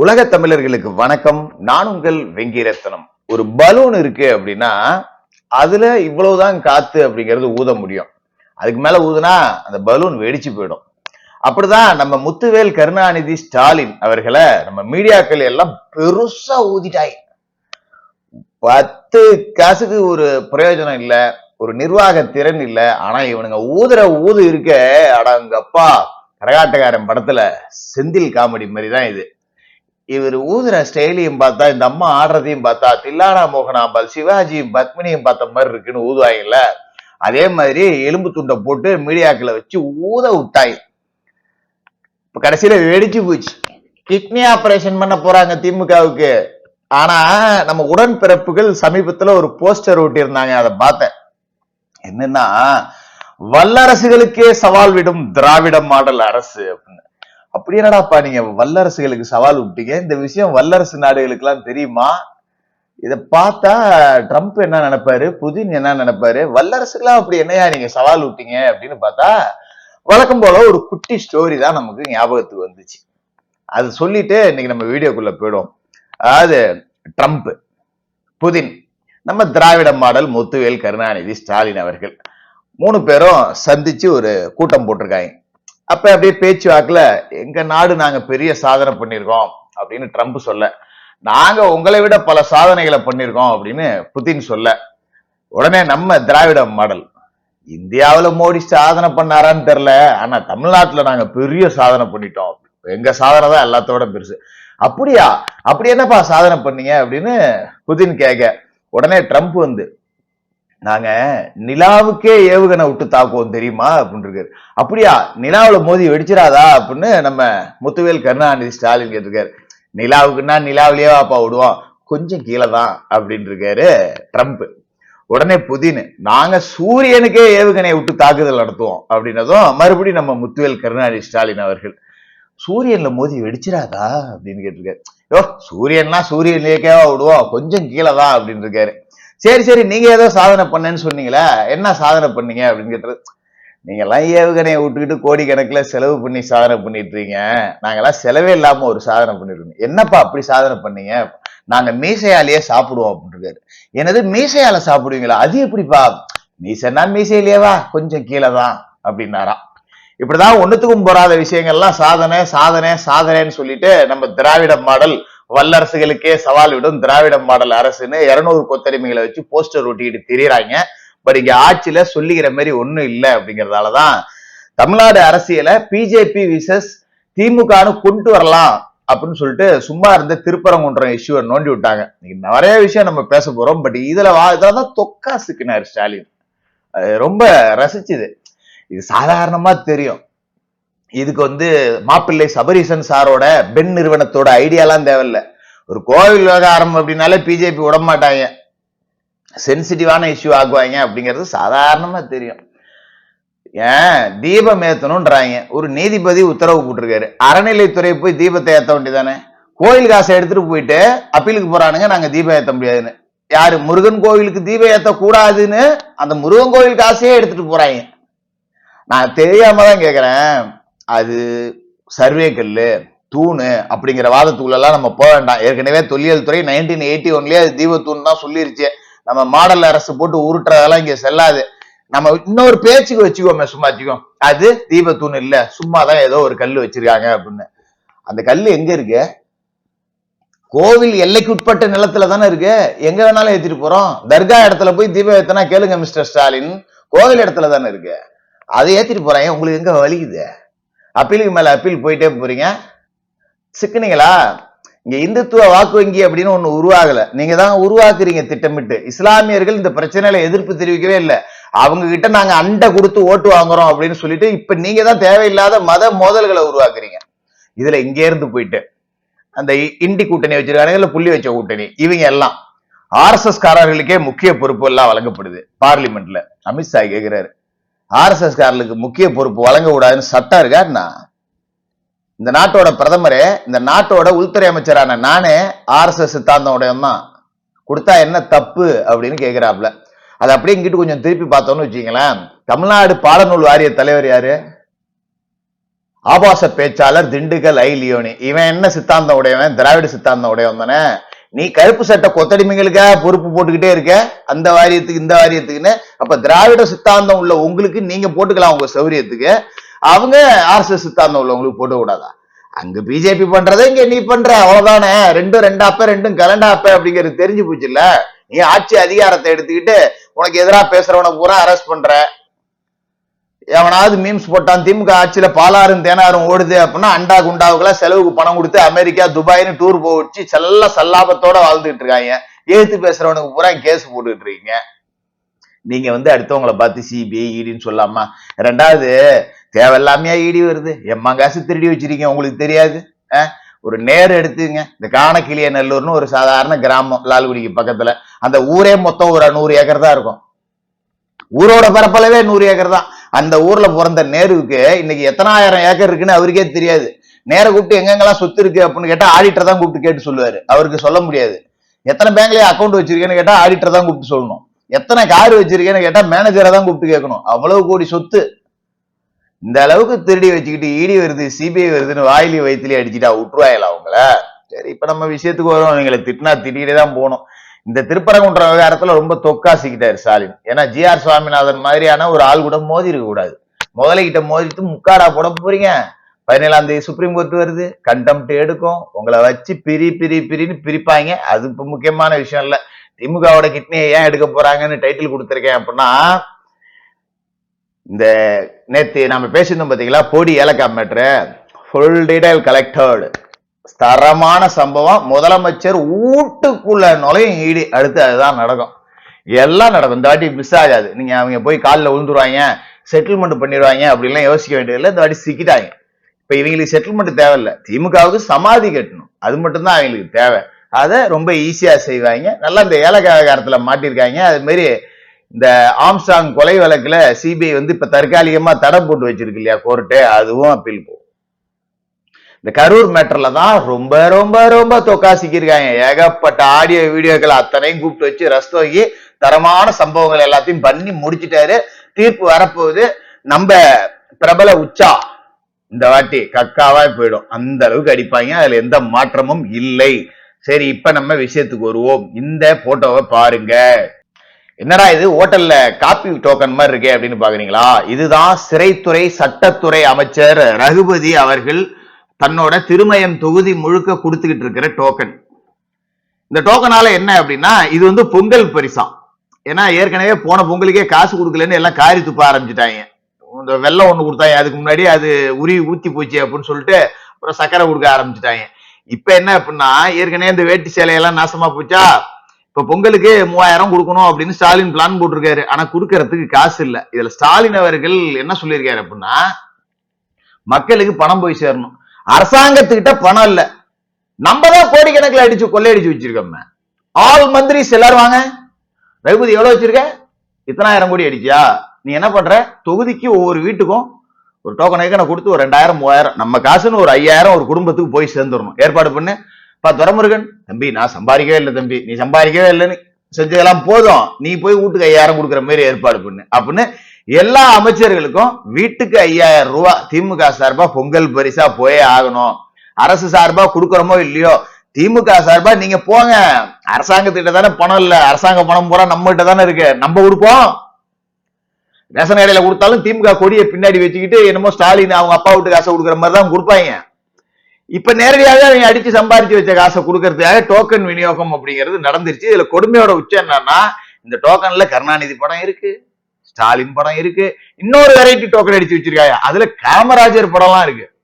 உலக தமிழர்களுக்கு வணக்கம். நான் உங்கள் வெங்கிரத்தனம். ஒரு பலூன் இருக்கு அப்படின்னா அதுல இவ்வளவுதான் காத்து அப்படிங்கிறது ஊத முடியும். அதுக்கு மேல ஊதுனா அந்த பலூன் வெடிச்சு போயிடும். அப்படிதான் நம்ம முத்துவேல் கருணாநிதி ஸ்டாலின் அவர்களை நம்ம மீடியாக்கள் எல்லாம் பெருசா ஊதிட்டாய். பத்து காசுக்கு ஒரு பிரயோஜனம் இல்ல ஒரு நிர்வாக திறன் இல்ல ஆனா இவனுங்க ஊதுற ஊது இருக்க அடங்கப்பா. கரகாட்டக்காரன் படத்துல செந்தில் காமெடி மாதிரி தான் இது. இவர் ஊதுற ஸ்டைலையும் பார்த்தா இந்த அம்மா ஆடுறதையும் பார்த்தா தில்லானா மோகனாம்பால் சிவாஜியும் பத்மினியும் பார்த்த மாதிரி இருக்குன்னு ஊதுவாங்கல்ல அதே மாதிரி எலும்பு துண்டை போட்டு மீடியாக்களை வச்சு ஊத விட்டாய். இப்ப கடைசியில வெடிச்சு போச்சு. கிட்னி ஆபரேஷன் பண்ண போறாங்க திமுகவுக்கு. ஆனா நம்ம உடன்பிறப்புகள் சமீபத்துல ஒரு போஸ்டர் ஒட்டியிருந்தாங்க அதை பார்த்தேன். என்னன்னா வல்லரசுகளுக்கே சவால் விடும் திராவிட மாடல் அரசு அப்படின்னு. அப்படி என்னடாப்பா நீங்க வல்லரசுகளுக்கு சவால் விட்டீங்க? இந்த விஷயம் வல்லரசு நாடுகளுக்கு எல்லாம் தெரியுமா? இதை பார்த்தா ட்ரம்ப் என்ன நினைப்பாரு? புதின் என்ன நினைப்பாரு? வல்லரசுக்கெல்லாம் அப்படி என்னையா நீங்க சவால் விட்டீங்க அப்படின்னு பார்த்தா வழக்கம் போல ஒரு குட்டி ஸ்டோரி தான் நமக்கு ஞாபகத்துக்கு வந்துச்சு. அது சொல்லிட்டு இன்னைக்கு நம்ம வீடியோக்குள்ள போயிடும் அதாவது ட்ரம்ப் புதின் நம்ம திராவிட மாடல் முத்துவேல் கருணாநிதி ஸ்டாலின் அவர்கள். மூணு பேரும் சந்திச்சு ஒரு கூட்டம் போட்டிருக்காங்க. அப்ப அப்படியே பேச்சு வாக்குல எங்க நாடு நாங்க பெரிய சாதனை பண்ணியிருக்கோம் அப்படின்னு ட்ரம்ப் சொல்ல. நாங்க உங்களை விட பல சாதனைகளை பண்ணியிருக்கோம் அப்படின்னு புதின் சொல்ல. உடனே நம்ம திராவிட மாடல் இந்தியாவில் மோடி சாதனை பண்ணாரான்னு தெரியல ஆனா தமிழ்நாட்டுல நாங்க பெரிய சாதனை பண்ணிட்டோம். எங்க சாதனை தான் எல்லாத்தோட பெருசு. அப்படியா? அப்படி என்னப்பா சாதனை பண்ணீங்க? அப்படின்னு புதின் கேட்க. உடனே ட்ரம்ப் வந்து நாங்க நிலாவுக்கே ஏவுகணை விட்டு தாக்குவோம் தெரியுமா? அப்படின்னு இருக்காரு. அப்படியா? நிலாவில் மோதி வெடிச்சிடாதா? அப்படின்னு நம்ம முத்துவேல் கருணாநிதி ஸ்டாலின் கேட்டிருக்காரு. நிலாவுக்குன்னா நிலாவிலேயே அப்பா விடுவோம். கொஞ்சம் கீழே தான் அப்படின்னு இருக்காரு ட்ரம்ப். உடனே புதின் நாங்க சூரியனுக்கே ஏவுகணையை விட்டு தாக்குதல் நடத்துவோம் அப்படின்னதும் மறுபடியும் நம்ம முத்துவேல் கருணாநிதி ஸ்டாலின் அவர்கள். சூரியன்ல மோதி வெடிச்சிடாதா? அப்படின்னு கேட்டிருக்காரு. யோ சூரியன்னா சூரியன்லேயேக்கேவா விடுவோம். கொஞ்சம் கீழே தான் அப்படின்னு இருக்காரு. சரி சரி நீங்க ஏதோ சாதனை பண்ணேன்னு சொன்னீங்களே என்ன சாதனை பண்ணீங்க அப்படின்னு கேட்டது நீங்க எல்லாம் ஏவுகணையை விட்டுக்கிட்டு கோடிக்கணக்கில் செலவு பண்ணி சாதனை பண்ணிட்டு இருக்கீங்க நாங்கெல்லாம் செலவே இல்லாம ஒரு சாதனை பண்ணிருக்கோம். என்னப்பா அப்படி சாதனை பண்ணீங்க? நாங்க மீசையாலேயே சாப்பிடுவோம் அப்படின்னு இருக்காரு எனது மீசையால சாப்பிடுவீங்களா? அது எப்படிப்பா? மீசைன்னா மீசையிலேயேவா கொஞ்சம் கீழே தான் அப்படின்னாராம். இப்படிதான் ஒண்ணுத்துக்கும் போறாத விஷயங்கள்லாம் சாதனை சாதனை சாதனைன்னு சொல்லிட்டு நம்ம திராவிட மாடல் வல்லரசுகளுக்கே சவால் விடும் திராவிட மாடல் அரசுன்னு இருநூறு கொத்தடிமைகளை வச்சு போஸ்டர் ஒட்டிக்கிட்டு திரியறாங்க. பட் இங்க ஆட்சியில சொல்லிக்கிற மாதிரி ஒண்ணும் இல்லை அப்படிங்கறதாலதான் தமிழ்நாடு அரசியல பிஜேபி விசஸ் திமுகனு கொண்டு வரலாம் அப்படின்னு சொல்லிட்டு சும்மா இருந்த திருப்பரங்குன்றம் இஷ்யூவை நோண்டி விட்டாங்க. இன்னைக்கு நிறைய விஷயம் நம்ம பேச போறோம். பட் இதுல வா தான் தொக்கா சிக்கினார் ஸ்டாலின். அது ரொம்ப ரசிச்சுது. இது சாதாரணமா தெரியும். இதுக்கு வந்து மாப்பிள்ளை சபரீசன் சாரோட பெண் நிறுவனத்தோட ஐடியாலாம் தேவையில்ல. ஒரு கோவில் விவகாரம் அப்படின்னாலே பிஜேபி விட மாட்டாங்க சென்சிட்டிவான இஷ்யூ ஆகுவாங்க அப்படிங்கிறது சாதாரணமாக தெரியும். ஏன்? தீபம் ஏற்றணுன்றாங்க ஒரு நீதிபதி உத்தரவு போட்டிருக்காரு. அறநிலைத்துறை போய் தீபத்தை ஏற்ற வேண்டியதானே? கோயில் காசை எடுத்துட்டு போயிட்டு அப்பீலுக்கு போறானுங்க நாங்கள் தீபம் ஏற்ற முடியாதுன்னு. யாரு? முருகன் கோவிலுக்கு தீபம் ஏற்றக்கூடாதுன்னு அந்த முருகன் கோவில் காசையே எடுத்துட்டு போறாங்க. நான் தெரியாம தான் கேட்குறேன் அது சர்வே கல்லு தூணு அப்படிங்கிற வாதத்துக்குள்ளெல்லாம் நம்ம போக வேண்டாம். ஏற்கனவே தொல்லியல் துறை நைன்டீன் எயிட்டி ஒன்லயே அது தீபத்தூண் தான் சொல்லிருச்சு. நம்ம மாடல் அரசு போட்டு உருட்டுறதெல்லாம் இங்க செல்லாது. நம்ம இன்னொரு பேச்சுக்கு வச்சுக்கோமே சும்மா வச்சுக்கோ அது தீபத்தூண் இல்ல சும்மா தான் ஏதோ ஒரு கல் வச்சிருக்காங்க அப்படின்னு. அந்த கல் எங்க இருக்கு? கோவில் எல்லைக்கு உட்பட்ட நிலத்துல தானே இருக்கு. எங்க வேணாலும் ஏத்திட்டு போறோம். தர்கா இடத்துல போய் தீபம் ஏத்தனா கேளுங்க மிஸ்டர் ஸ்டாலின். கோவில் இடத்துல தானே இருக்கு. அதை ஏத்திட்டு போறாங்க உங்களுக்கு எங்க வலிக்குது? அப்பீலுக்கு மேல அப்பீல் போயிட்டே போறீங்க. சிக்கினீங்களா? இங்க இந்துத்துவ வாக்கு வங்கி அப்படின்னு ஒண்ணு உருவாகல. நீங்க தான் உருவாக்குறீங்க திட்டமிட்டு. இஸ்லாமியர்கள் இந்த பிரச்சனையில எதிர்ப்பு தெரிவிக்கவே இல்லை. அவங்க கிட்ட நாங்க அண்டை கொடுத்து ஓட்டு வாங்குறோம் அப்படின்னு சொல்லிட்டு இப்ப நீங்க தான் தேவையில்லாத மத மோதல்களை உருவாக்குறீங்க. இதுல இங்கே இருந்து போயிட்டு அந்த இண்டி கூட்டணி வச்சிருக்காங்க இல்ல புள்ளி வச்ச கூட்டணி இவங்க எல்லாம். ஆர்எஸ்எஸ் காரர்களுக்கே முக்கிய பொறுப்பு எல்லாம் வழங்கப்படுது பார்லிமெண்ட்ல. அமித்ஷா கேட்கிறாரு ஆர்எஸ்எஸ் காரர்களுக்கு முக்கிய பொறுப்பு வழங்க கூடாதுன்னு சட்டம் இருக்காருண்ணா இந்த நாட்டோட பிரதமரே இந்த நாட்டோட உள்துறை அமைச்சரான நானே ஆர்எஸ்எஸ் சித்தாந்தம் தான் கொடுத்தா என்ன தப்பு அப்படின்னு கேக்குறாப்ல அது அப்படியே இங்கிட்டு கொஞ்சம் திருப்பி பார்த்தோம்னு வச்சுங்களேன் தமிழ்நாடு பாடநூல் வாரிய தலைவர் யாரு? ஆபாச பேச்சாளர் திண்டுக்கல் ஐ லியோனி இவன் என்ன சித்தாந்தம் உடையவன் திராவிட சித்தாந்தம் உடையவன் தானே. நீ கருப்பு சட்டை கொத்தடிமைகளுக்காக பொறுப்பு போட்டுக்கிட்டே இருக்க? அந்த வாரியத்துக்கு இந்த வாரியத்துக்குன்னு. அப்ப திராவிட சித்தாந்தம் உள்ள உங்களுக்கு நீங்க போட்டுக்கலாம் உங்க சௌரியத்துக்கு. அவங்க ஆர்எஸ்எஸ் சித்தாந்தம் உள்ளவங்களுக்கு போட்டு கூடாதா அங்க பிஜேபி பண்றதை இங்க நீ பண்ற. அவ்வளவுதானே? ரெண்டும் ரெண்டாப்ப ரெண்டும் கலண்டாப்ப அப்படிங்கிறது தெரிஞ்சு போச்சுல்ல நீ ஆட்சி அதிகாரத்தை எடுத்துக்கிட்டு உனக்கு எதிரா பேசுறவனை பூரா அரெஸ்ட் பண்ற. எவனாவது மீம்ஸ் போட்டான் திமுக ஆட்சியில பாலாறும் தேனாரும் ஓடுது அப்படின்னா அண்டா குண்டாவுக்குலாம் செலவுக்கு பணம் கொடுத்து அமெரிக்கா துபாய்னு டூர் போக வச்சு செல்ல சல்லாபத்தோட வாழ்ந்துட்டு இருக்காங்க. எழுத்து பேசுறவனுக்கு பூரா கேஸ் போட்டுட்டு இருக்கீங்க. நீங்க வந்து அடுத்தவங்களை பார்த்து சிபிஐ ஈடின்னு சொல்லாமா ரெண்டாவது தேவையில்லாமையா இடி வருது. எம்மா காசு திருடி வச்சிருக்கீங்க உங்களுக்கு தெரியாது. ஒரு நேர் எடுத்துங்க. இந்த காணக்கிளிய நல்லூர்னு ஒரு சாதாரண கிராமம் லால்குடிக்கு பக்கத்துல. அந்த ஊரே மொத்தம் ஒரு நூறு ஏக்கர் தான் இருக்கும். ஊரோட பரப்பளவே நூறு ஏக்கர் தான். அந்த ஊர்ல பிறந்த நேருவுக்கு இன்னைக்கு எத்தனாயிரம் ஏக்கர் இருக்குன்னு அவருக்கே தெரியாது. நேர கூப்பிட்டு எங்கெங்கெல்லாம் சொத்து இருக்கு அப்படின்னு கேட்டா ஆடிட்டர் தான் கூப்பிட்டு கேட்டு சொல்லுவாரு. அவருக்கு சொல்ல முடியாது. எத்தனை பேங்க்லயே அக்கௌண்ட் வச்சிருக்கேன்னு கேட்டா ஆடிட்டர் தான் கூப்பிட்டு சொல்லணும். எத்தனை கார் வச்சிருக்கேன்னு கேட்டா மேனேஜரை தான் கூப்பிட்டு கேட்கணும். அவ்வளவு கோடி சொத்து. இந்த அளவுக்கு திருடி வச்சுக்கிட்டு இடி வருது சிபிஐ வருதுன்னு வாயிலி வயிற்றுலயே அடிச்சுட்டா விட்டுருவாயில அவங்கள சரி இப்ப நம்ம விஷயத்துக்கு வரும் அவங்களை திட்டினா திட்டிகிட்டே தான் போகணும். இந்த திருப்பரங்குன்ற விவகாரத்துல ரொம்ப தொக்காசிக்கிட்டாரு ஸ்டாலின். ஏன்னா ஜி ஆர் சுவாமிநாதன் மாதிரியான ஒரு ஆள் கூட மோதி இருக்க கூடாது. முதலைகிட்ட மோதிட்டு முக்காடா போட போறீங்க? பதினேழாம் தேதி சுப்ரீம் கோர்ட் வருது. கண்டெம்ட் எடுக்கும். உங்களை வச்சு பிரி பிரி பிரின்னு பிரிப்பாங்க. அது இப்ப முக்கியமான விஷயம் இல்ல. திமுகவோட கிட்னியை ஏன் எடுக்க போறாங்கன்னு டைட்டில் கொடுத்துருக்கேன் அப்படின்னா இந்த நேத்து நம்ம பேசியிருந்தோம் பாத்தீங்களா? பொடி ஏலக்காய் மேட்ரு ஃபுல் டீடைல் கலெக்டர்டு தரமான சம்பவம். முதலமைச்சர் வீட்டுக்குள்ள நுழையும் ஈடு. அடுத்து அதுதான் நடக்கும். எல்லாம் நடக்கும். இந்த வாட்டி மிஸ் ஆகாது. நீங்க அவங்க போய் காலில் விழுந்துருவாங்க. செட்டில்மெண்ட் பண்ணிடுவாங்க அப்படிலாம் யோசிக்க வேண்டியதில்லை. இந்த வாட்டி சிக்கிட்டாங்க. இப்ப இவங்களுக்கு செட்டில்மெண்ட் தேவையில்ல. திமுகவுக்கு சமாதி கட்டணும். அது மட்டும்தான் அவங்களுக்கு தேவை. அதை ரொம்ப ஈஸியா செய்வாங்க. நல்லா இந்த ஏலக்காய் விவகாரத்துல மாட்டிருக்காங்க. அது மாதிரி இந்த ஆம்ஸ்டாங் கொலை வழக்குல சிபிஐ வந்து இப்ப தற்காலிகமா தடை போட்டு வச்சிருக்கு இல்லையா கோர்ட்டு அதுவும் அப்பீல் போகும். இந்த கரூர் மேட்டர்ல தான் ரொம்ப ரொம்ப ரொம்ப தொக்காசிக்கிருக்காங்க. ஏகப்பட்ட ஆடியோ வீடியோக்கள் அத்தனையும் கூப்பிட்டு வச்சு ரஸ்தோகி தரமான சம்பவங்கள் எல்லாத்தையும் பண்ணி முடிச்சிட்டாரு. தீர்ப்பு வரப்போகுது. நம்ம பிரபல உச்சா இந்த வாட்டி கக்காவா போயிடும். அந்த அளவுக்கு அடிப்பாங்க. அதுல எந்த மாற்றமும் இல்லை. சரி இப்ப நம்ம விஷயத்துக்கு வருவோம். இந்த போட்டோவை பாருங்க. என்னடா இது? ஹோட்டல்ல காப்பி டோக்கன் மாதிரி இருக்கே அப்படின்னு பாக்குறீங்களா? இதுதான் சிறைத்துறை சட்டத்துறை அமைச்சர் ரகுபதி அவர்கள் தன்னோட திருமயம் தொகுதி முழுக்க கொடுத்துக்கிட்டு இருக்கிற டோக்கன் இந்த டோக்கனால என்ன அப்படின்னா இது வந்து பொங்கல் பரிசா. ஏன்னா ஏற்கனவே போன பொங்கலுக்கே காசு கொடுக்கலன்னு எல்லாம் காரி துப்ப ஆரம்பிச்சுட்டாங்க. இந்த வெள்ளம் ஒன்று கொடுத்தாங்க அதுக்கு முன்னாடி அது உரி ஊத்தி போச்சு அப்படின்னு சொல்லிட்டு அப்புறம் சக்கரை கொடுக்க ஆரம்பிச்சுட்டாங்க. இப்ப என்ன அப்படின்னா ஏற்கனவே இந்த வேட்டி சேலையெல்லாம் நாசமா போச்சா? இப்ப பொங்கலுக்கு மூவாயிரம் கொடுக்கணும் அப்படின்னு ஸ்டாலின் பிளான் போட்டிருக்காரு. ஆனா கொடுக்கறதுக்கு காசு இல்லை. இதுல ஸ்டாலின் அவர்கள் என்ன சொல்லியிருக்காரு அப்படின்னா மக்களுக்கு பணம் போய் சேரணும். அரசாங்கத்துக்கிட்ட பணம் இல்ல. நம்ம தான் கோடிக்கணக்கில் அடிச்சு கொள்ளையடிச்சு வச்சிருக்கோம். ஆல் மந்திரிஸ் எல்லாரும் வாங்க. ரகுபதி எவ்வளவு வச்சிருக்க? இத்தனாயிரம் கோடி அடிச்சியா? நீ என்ன பண்ற? தொகுதிக்கு ஒவ்வொரு வீட்டுக்கும் ஒரு டோக்கன் ஐக்கனை கொடுத்து ஒரு ரெண்டாயிரம் மூவாயிரம் நம்ம காசுன்னு ஒரு ஐயாயிரம் ஒரு குடும்பத்துக்கு போய் சேர்ந்துடணும். ஏற்பாடு பண்ணு. பா துரமுருகன். தம்பி நான் சம்பாதிக்கவே இல்லை தம்பி. நீ சம்பாதிக்கவே இல்லைன்னு செஞ்சதெல்லாம் போதும். நீ போய் வீட்டுக்கு ஐயாயிரம் கொடுக்குற மாதிரி ஏற்பாடு பண்ணு. அப்படின்னு எல்லா அமைச்சர்களுக்கும் வீட்டுக்கு ஐயாயிரம் ரூபாய் திமுக சார்பா பொங்கல் பரிசா போயே ஆகணும். அரசு சார்பா கொடுக்குறோமோ இல்லையோ திமுக சார்பா நீங்க போங்க. அரசாங்கத்திட்ட தானே பணம் இல்ல. அரசாங்க பணம் பூரா நம்ம கிட்ட தானே இருக்கு. நம்ம கொடுப்போம். ரேஷன் கடையில கொடுத்தாலும் திமுக கொடியை பின்னாடி வச்சுக்கிட்டு என்னமோ ஸ்டாலின் அவங்க அப்பா வீட்டு காசை கொடுக்குற மாதிரி தான் கொடுப்பாங்க. இப்ப நேரடியாக அவங்க அடிச்சு சம்பாரிச்சு வச்ச காசை கொடுக்கறதுக்காக டோக்கன் விநியோகம் அப்படிங்கிறது நடந்துருச்சு. இதுல கொடுமையோட உச்சம் என்னன்னா இந்த டோக்கன்ல கருணாநிதி படம் இருக்கு. ஸ்டாலின் படம் இருக்கு. இன்னொரு வெரைட்டி டோக்கன் அடிச்சு வச்சிருக்காங்க அதுல காமராஜர் படம்லாம் இருக்கு.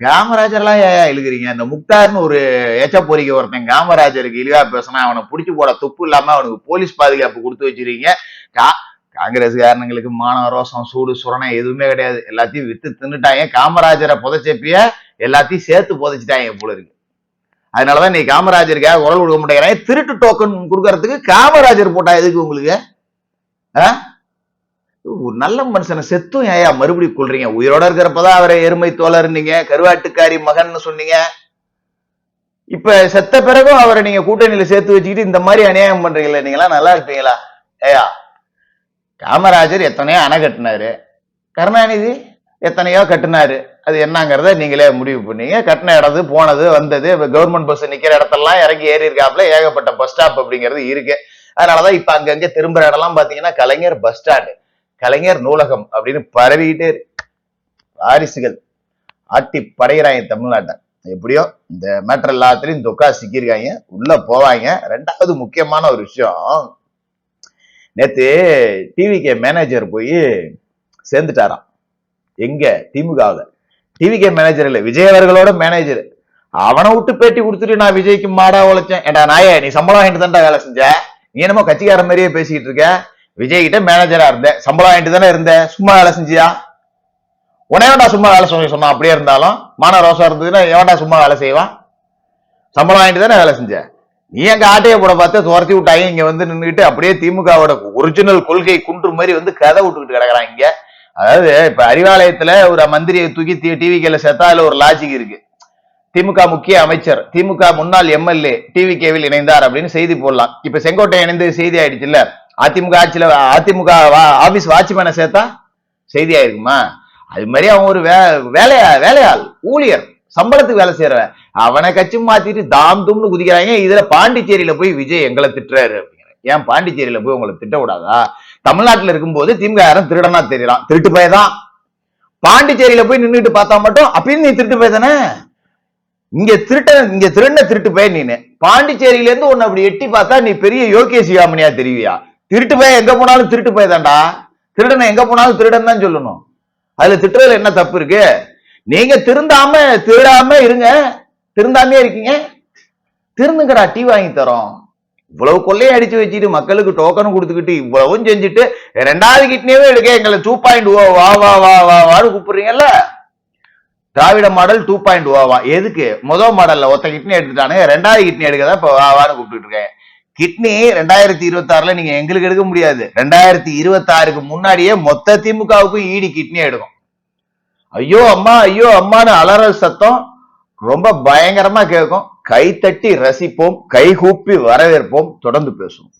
காமராஜர்லாம் ஏன் எழுதுறீங்க? இந்த முக்தார்னு ஒரு ஏச்ச பொறிக்க ஒருத்தன் காமராஜருக்கு இழிவா பேசினா அவனை பிடிச்சி போட துப்பு இல்லாம அவனுக்கு போலீஸ் பாதுகாப்பு கொடுத்து வச்சிருக்கீங்க. கா- காங்கிரஸ் காரணங்களுக்கு மான ரோசம் சூடு சுரணை எதுவுமே கிடையாது. எல்லாத்தையும் வித்து தின்னுட்டாங்க. காமராஜரை புதைச்சப்பிய எல்லாத்தையும் சேர்த்து புதைச்சிட்டாங்க போல இருக்கு. அதனாலதான் நீ காமராஜருக்காக குரல் கொடுக்க மாட்டேங்கிறாங்க. திருட்டு டோக்கன் கொடுக்கறதுக்கு காமராஜர் போட்டா எதுக்கு உங்களுக்கு? ஆ? ஒரு நல்ல மனுஷனை செத்தும் ஏயா மறுபடியும் கொள்றீங்க உயிரோட இருக்கிறப்பதான் அவரை எருமை தோழர்னீங்க கருவாட்டுக்காரி மகன்னு சொன்னீங்க. இப்ப செத்த பிறகும் அவரை நீங்க கூட்டணியில சேர்த்து வச்சுக்கிட்டு இந்த மாதிரி அநியாயம் பண்றீங்களா நீங்களா நல்லா இருப்பீங்களா? ஏயா காமராஜர் எத்தனையோ அணை கட்டினாரு. கருணாநிதி எத்தனையோ கட்டினாரு. அது என்னங்கிறத நீங்களே முடிவு பண்ணீங்க. கட்டின இடது போனது வந்தது கவர்மெண்ட் பஸ் நிக்கிற இடத்தெல்லாம் இறங்கி ஏறி இருக்காப்புல ஏகப்பட்ட பஸ் ஸ்டாப் அப்படிங்கிறது இருக்கு. அதனாலதான் இப்ப அங்கங்க திரும்புற இடம்லாம் பாத்தீங்கன்னா கலைஞர் பஸ் ஸ்டாண்டு கலைஞர் நூலகம் அப்படின்னு பரவிக்கிட்டே வாரிசுகள். ஆட்டி படைகிறாங்க தமிழ்நாட்டை. எப்படியோ இந்த மேட்டர் எல்லாத்துலயும் தொக்கா சிக்கியிருக்காங்க. உள்ள போவாங்க. ரெண்டாவது முக்கியமான ஒரு விஷயம் நேத்து டிவிகே மேனேஜர் போய் சேர்ந்துட்டாராம். எங்க? திமுகவில். டிவிகே மேனேஜர் இல்லை விஜய் அவர்களோட மேனேஜர் அவனை விட்டு பேட்டி கொடுத்துட்டு நான் விஜய்க்கு மாடா உழைச்சேன். ஏடா நாயே நீ சம்பளம் வாங்கிட்டு தான்டா வேலை செஞ்ச? நீ என்னமோ கட்சிக்கார மாதிரியே பேசிக்கிட்டு இருக்க? விஜய் கிட்ட மேனேஜரா இருந்தேன். சம்பளம் வாங்கிட்டு தானே இருந்தேன். சும்மா வேலை செஞ்சியா? உனையவன்டா சும்மா வேலை சொல்லி சொன்னா அப்படியே இருந்தாலும் மான ரோசா இருந்ததுன்னா எவன்டா சும்மா வேலை செய்வான் சம்பளம் வாங்கிட்டு தானே வேலை செஞ்ச? நீ எங்க ஆட்டையை போட பார்த்து துரத்தி விட்டாங்க இங்க வந்து நின்றுட்டு அப்படியே திமுகவோட ஒரிஜினல் கொள்கை குன்று மாதிரி வந்து கதை விட்டுக்கிட்டு கிடக்குறாங்க இங்க. அதாவது இப்ப அறிவாலயத்துல ஒரு மந்திரியை தூக்கி டிவிகேல சேர்த்தா அதுல ஒரு லாஜிக் இருக்கு. திமுக முக்கிய அமைச்சர் திமுக முன்னாள் எம்எல்ஏ டிவி கேவில் இணைந்தார் அப்படின்னு செய்தி போடலாம். இப்ப செங்கோட்டை இணைந்து செய்தி ஆயிடுச்சு இல்ல அதிமுக ஆட்சியில அதிமுக ஆபீஸ் வாட்ச்மேனை சேர்த்தா செய்தி ஆயிருக்குமா அது மாதிரி அவன் ஒரு வே வேலையா வேலையாள் ஊழியர் சம்பளத்துக்கு வேலை செய்யறவன் அவனை கட்சி மாத்திட்டு தாம் தும்னு குதிக்கிறாங்க இதுல பாண்டிச்சேரியில போய் விஜய் எங்களை திட்டுறாரு அப்படிங்கிற. ஏன் பாண்டிச்சேரியில போய் உங்களை திட்ட கூடாதா? தமிழ்நாட்டுல இருக்கும்போது திமுக யாரும் திருடனா தெரியலாம். திருட்டு போய்தான் பாண்டிச்சேரியில போய் நின்றுட்டு பார்த்தா மட்டும் அப்படின்னு நீ திருட்டு போய் தானே? இங்க திருட்ட இங்க திருண்ண திருட்டு போய் நீனு. பாண்டிச்சேரியில இருந்து உன்னை அப்படி எட்டி பார்த்தா நீ பெரிய யோகே சிவாமணியா தெரிவியா திருட்டு பய எங்க போனாலும் திருட்டு போய் தான்டா திருடனை எங்க போனாலும் திருடன் தான் சொல்லணும். அதுல திட்டுறதுல என்ன தப்பு இருக்கு? நீங்க திருந்தாம திருடாம இருங்க. திருந்தாமே இருக்கீங்க? திருந்துங்கடா டீ வாங்கி தரோம். இவ்வளவு கொள்ளையை அடிச்சு வச்சுட்டு மக்களுக்கு டோக்கன் கொடுத்துக்கிட்டு இவ்வளவும் செஞ்சுட்டு ரெண்டாவது கிட்னியவே எடுக்க எங்களை டூ பாயிண்ட் ஓ வா வா வா வா வான்னு கூப்பிடுறீங்கல்ல? திராவிட மாடல் டூ பாயிண்ட் ஓவா எதுக்கு? முதல் மாடல்ல ஒத்த கிட்னி எடுத்துட்டானுங்க ரெண்டாவது கிட்னி எடுக்கதான் இப்ப வா வான்னு கூப்பிட்டு இருக்கேன். கிட்னி ரெண்டாயிரத்தி இருபத்தி ஆறுல நீங்க எங்களுக்கு எடுக்க முடியாது. ரெண்டாயிரத்தி இருபத்தி ஆறுக்கு முன்னாடியே மொத்த திமுகவுக்கும் ஈடி கிட்னி எடுக்கும். ஐயோ அம்மா ஐயோ அம்மான்னு அலறல் சத்தம் ரொம்ப பயங்கரமா கேட்கும். கைத்தட்டி ரசிப்போம் கைகூப்பி வரவேற்போம் தொடர்ந்து பேசுவோம்.